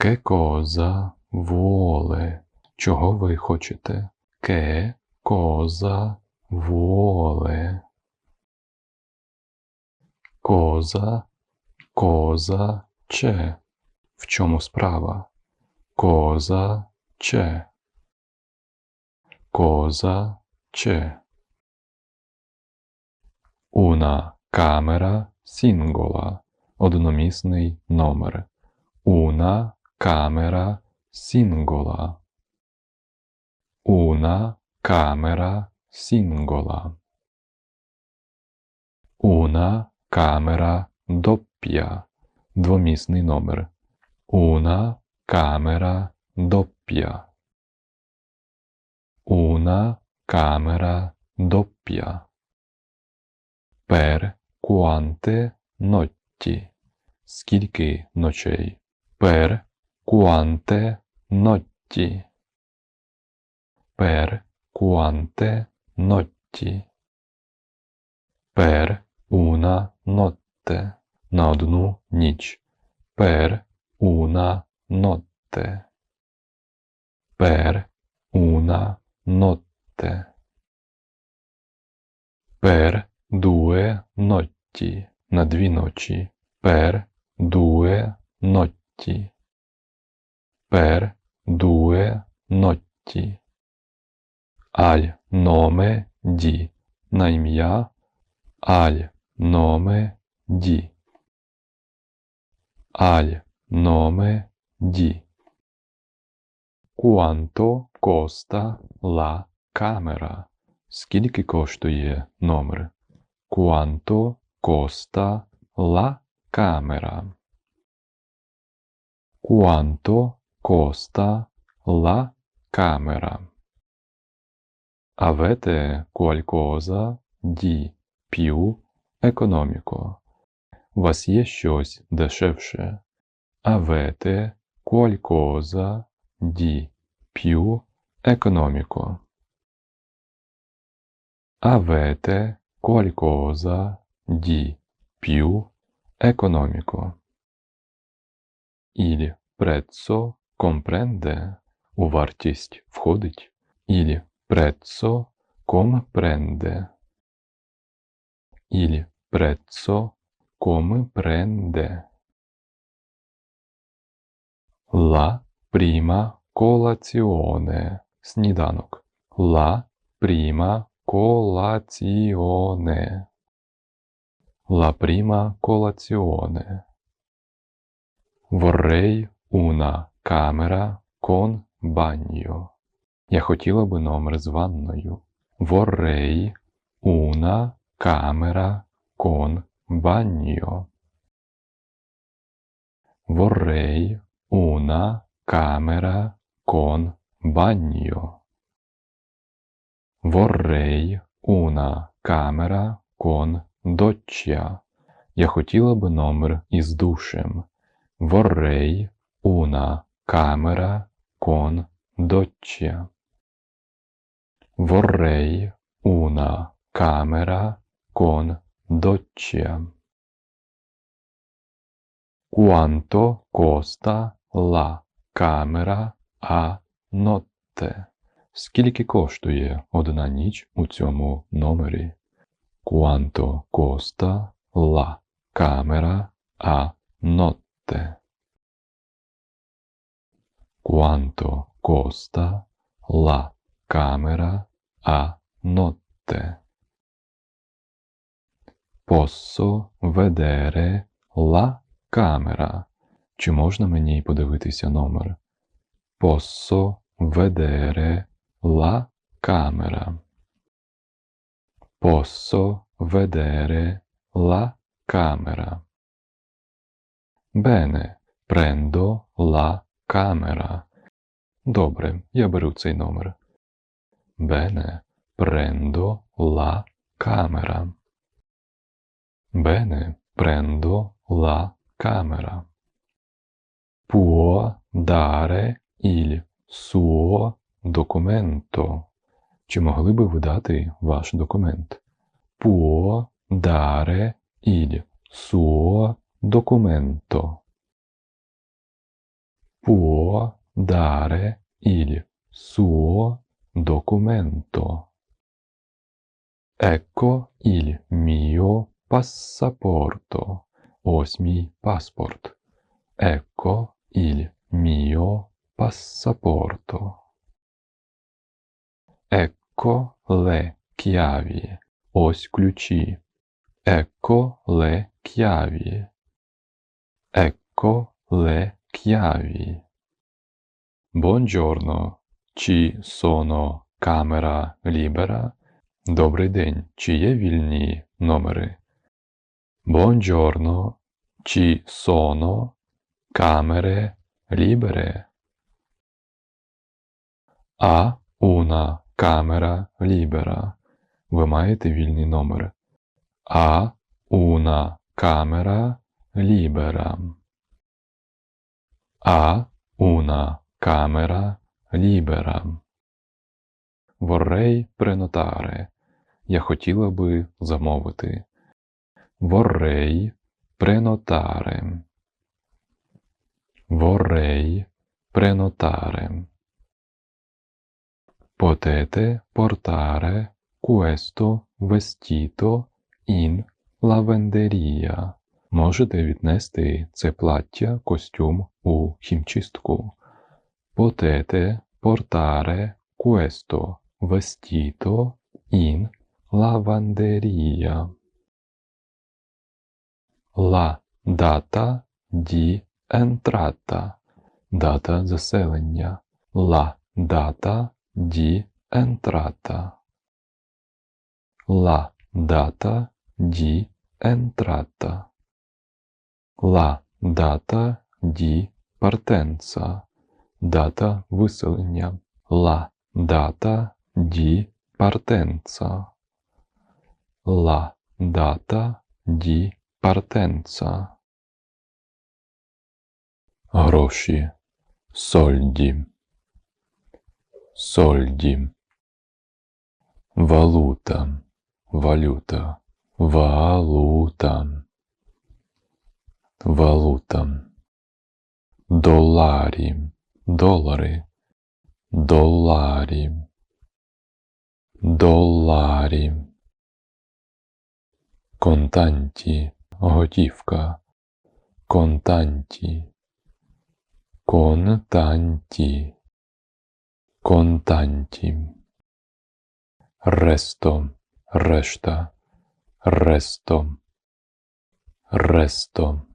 Ке коза воле. Чого ви хочете? Ке коза воле. Коза, коза че. В чому справа? Коза че. Коза че. Una камера сінгола. Одномісний номер. Una камера сінгола. Una камера сінгола. Una камера doppia. Двомісний номер. Una камера doppia. Una камера doppia. Per quante notti? Скільки ночей? Quante notti? Per quante notti? Per una notte. На одну ніч. Per una notte. Per una notte. Per due notti. На дві ночі. Per due notti. Per due notti. Al nome di. На ім'я. Al nome di. Al nome di. Quanto costa la camera? Скільки коштує номер? Quanto costa la camera? Quanto costa la camera? Avete qualcosa di più economico? У вас є щось дешевше? Avete qualcosa di più economico? Avete qualcosa di più economico? Il prezzo comprende у вартість входить. Il prezzo comprende. Il prezzo comprende. La prima colazione. Сніданок. La prima colazione. La prima colazione. Vorrei una camera con bagno. Я хотіла би номер з ванною. Vorrei una camera con bagno. Vorrei una camera con bagno. Vorrei una camera con doccia. Я хотіла би номер із душем. Vorrei una camera con doccia. Vorrei una camera con doccia. Quanto costa la camera a notte? Скільки коштує одна ніч у цьому номері? Quanto costa la camera a notte? Quanto costa la camera a notte? Posso vedere la camera? Чи можна мені подивитися номер? Posso vedere la camera? Posso vedere la camera? Bene, prendo la camera. Добре, я беру цей номер. Bene, prendo la camera. Bene, prendo la camera. Può dare il suo documento. Чи могли би ви дати ваш документ? Può dare il suo documento. può dare il suo documento. Ecco il mio passaporto. Ось мій паспорт. Ecco il mio passaporto. Ecco le chiavi. Ось ключі. Ecco le chiavi. Ecco le chiavi. Buongiorno. Ci sono camera libera? Добрий день. Чи є вільні номери? Buongiorno. Ci sono camere libere? А una camera libera. Ви маєте вільний номер. А una camera libera. А una camera libera. Vorrei prenotare. Я хотіла би замовити. Vorrei prenotare. Vorrei prenotare. Potete portare questo vestito in lavanderia. Можете віднести це плаття, костюм у хімчистку. Potete portare questo vestito in lavanderia. La data di entrata. Дата заселення. La data di entrata. La data di entrata. La data di partenza. Дата виселення. La data di partenza. La data di partenza. Гроші. Сольді. Сольді. Валута. Валюта. Валута. Валута. Доларі. Долари. Доларі. Доларі. Контанті. Готівка. Контанті. Контанті. Контанті. Ресто. Решта. Ресто. Ресто.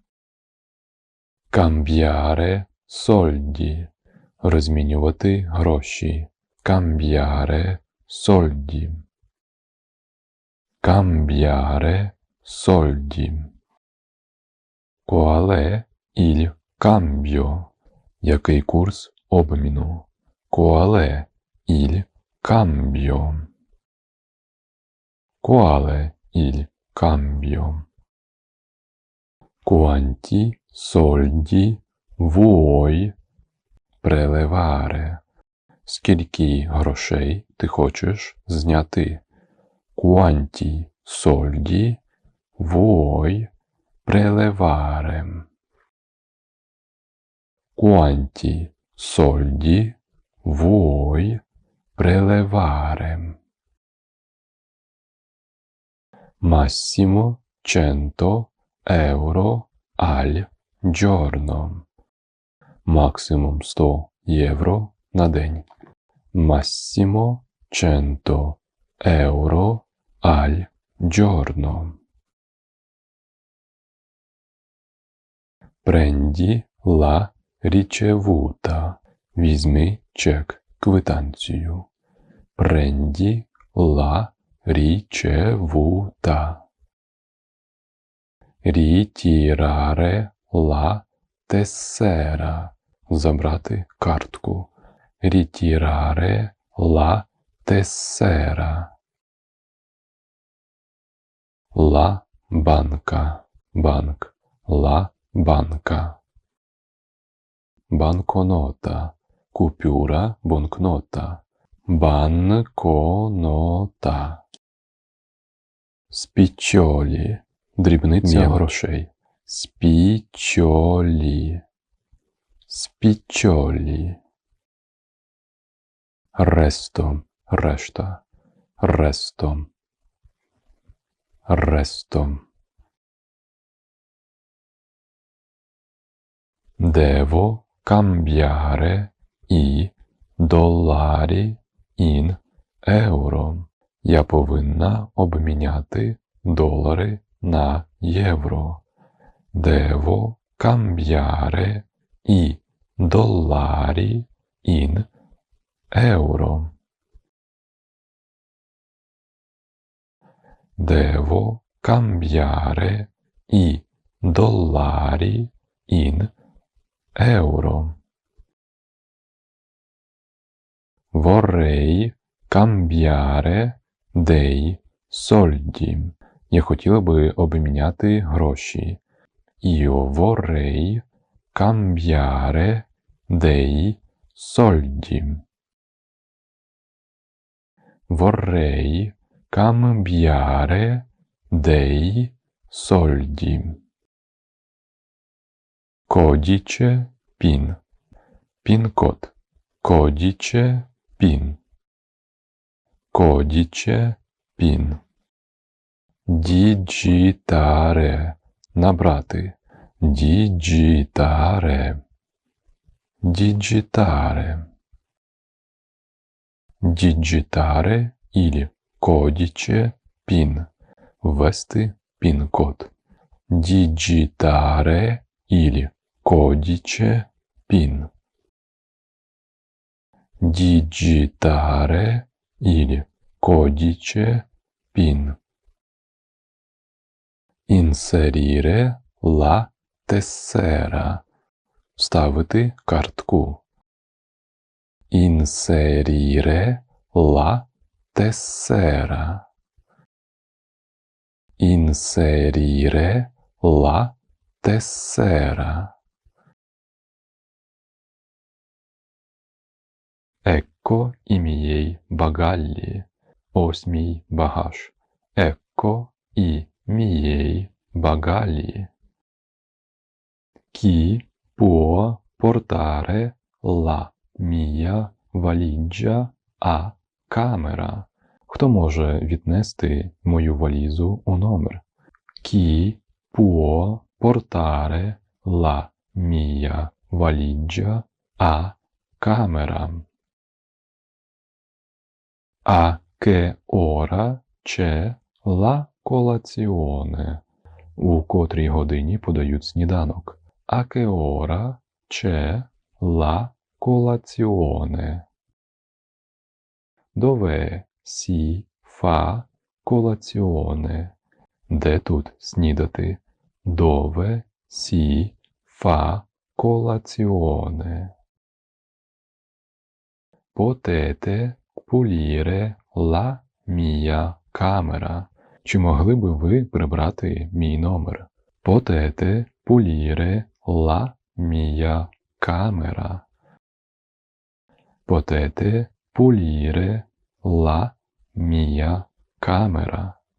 Камб'яре сольді. Розмінювати гроші. Камб'яре сольді. Cambiare soldi. Qual è il? Який курс обміну? Qual è il cambio? Quale il cambio? Soldi vuoi prelevare? Скільки грошей ти хочеш зняти? Quanti soldi vuoi prelevare? Quanti soldi vuoi prelevare? Massimo 100 euro al giorno. Максимум 100 євро на день. Massimo 100 euro al giorno. Prendi la ricevuta. Візьми чек, квитанцію. Prendi la ricevuta. Ritirare la tessera. Забрати картку. Ritirare la tessera. La banca. Банк. La banca. Банконота. Купюра, банкнота. Банконота. Спічолі. Дрібниця грошей. Спічолі. спічолі. Ресто, решта, ресто, ресто. Devo cambiare i dollari in euro. Я повинна обміняти долари на євро. Devo cambiare i dollari in euro. Devo cambiare i dollari in euro. Vorrei cambiare dei soldi. Я хотіла би обміняти гроші. Io vorrei cambiare dei soldi. Vorrei cambiare dei soldi. Codice PIN. PIN код. Codice PIN. Codice PIN. Digitare. Набрати. Digitare. Digitare. Digitare или codice PIN. Ввести пін-код. Digitare или codice PIN. Digitare или codice PIN. Inserire la tessera. Вставити картку. Inserire la tessera. Inserire la tessera. Ecco i miei bagagli. Ось мій багаж. Ecco i miei bagagli. Chi può portare la mia valigia a camera? Хто може віднести мою валізу у номер? Chi può portare la mia valigia a camera? A che ora c'è la colazione? У котрій годині подають сніданок. A che ora c'è la colazione? Dove si fa colazione? Де тут снідати? Dove si fa colazione? Potete pulire la mia camera. Чи могли би ви прибрати мій номер? Potete pulire la mia camera. Potete pulire la mia camera.